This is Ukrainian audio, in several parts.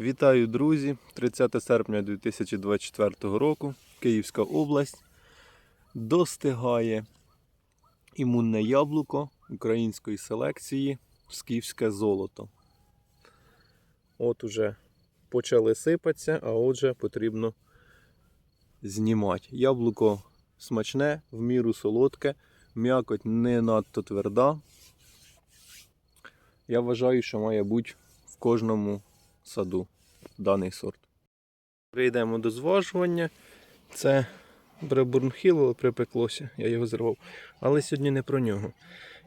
Вітаю, друзі! 30 серпня 2024 року Київська область достигає імунне яблуко української селекції Скіфське золото. От уже почали сипатися, а отже потрібно знімати. Яблуко смачне, в міру солодке, м'якоть не надто тверда. Я вважаю, що має бути в кожному саду даний сорт. Перейдемо до зважування. Це Бребурнхіл припеклося, я його зірвав. Але сьогодні не про нього.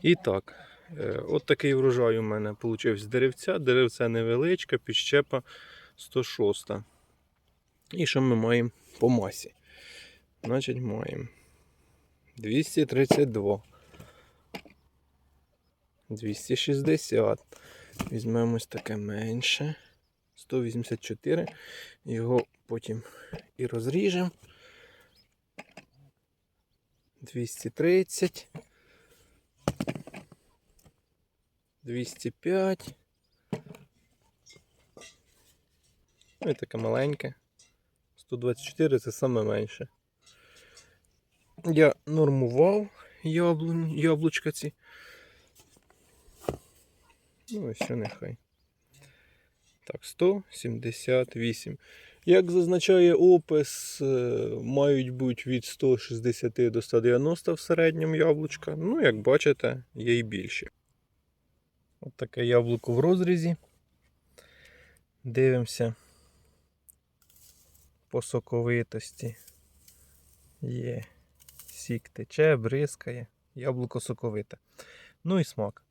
І так, е, от такий врожай у мене вийшов з деревця. Деревце невеличке, підщепа 106. І що ми маємо по масі? Значить, маємо 232. 260. Візьмемо ось таке менше. 184. Його потім і розріжемо. 230. 205. Ну і таке маленьке. 124 це саме менше. Я нормував яблу... яблучка ці. Ну, ось що нехай. Так, 178. Як зазначає опис, е, мають бути від 160 до 190 в середньому яблучка. Ну, як бачите, є і більше. От таке яблуко в розрізі. Дивимося по соковитості. Є. Сік тече, бризкає. Яблуко соковите. Ну і смак.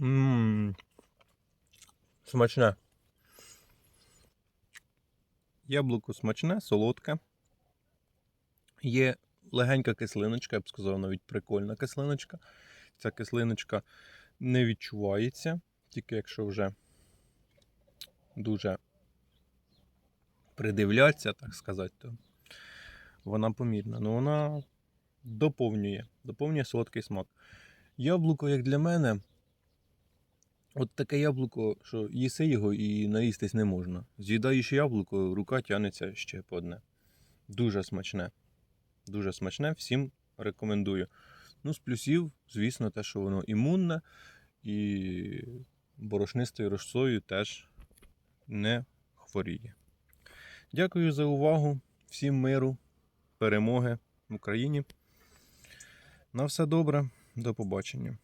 Ммм. Смачне. Яблуко смачне, солодке. Є легенька кислиночка, я б сказав, навіть прикольна кислиночка. Ця кислиночка не відчувається, тільки якщо вже дуже придивляться, так сказати, то вона помірна. Ну вона доповнює, доповнює солодкий смак. Яблуко, як для мене, От таке яблуко, що їси його і наїстись не можна. З'їдаєш яблуко, рука тянеться ще по одне. Дуже смачне. Дуже смачне, всім рекомендую. Ну, з плюсів, звісно, те, що воно імунне і борошнистою рожцою теж не хворіє. Дякую за увагу. Всім миру, перемоги в Україні. На все добре, до побачення.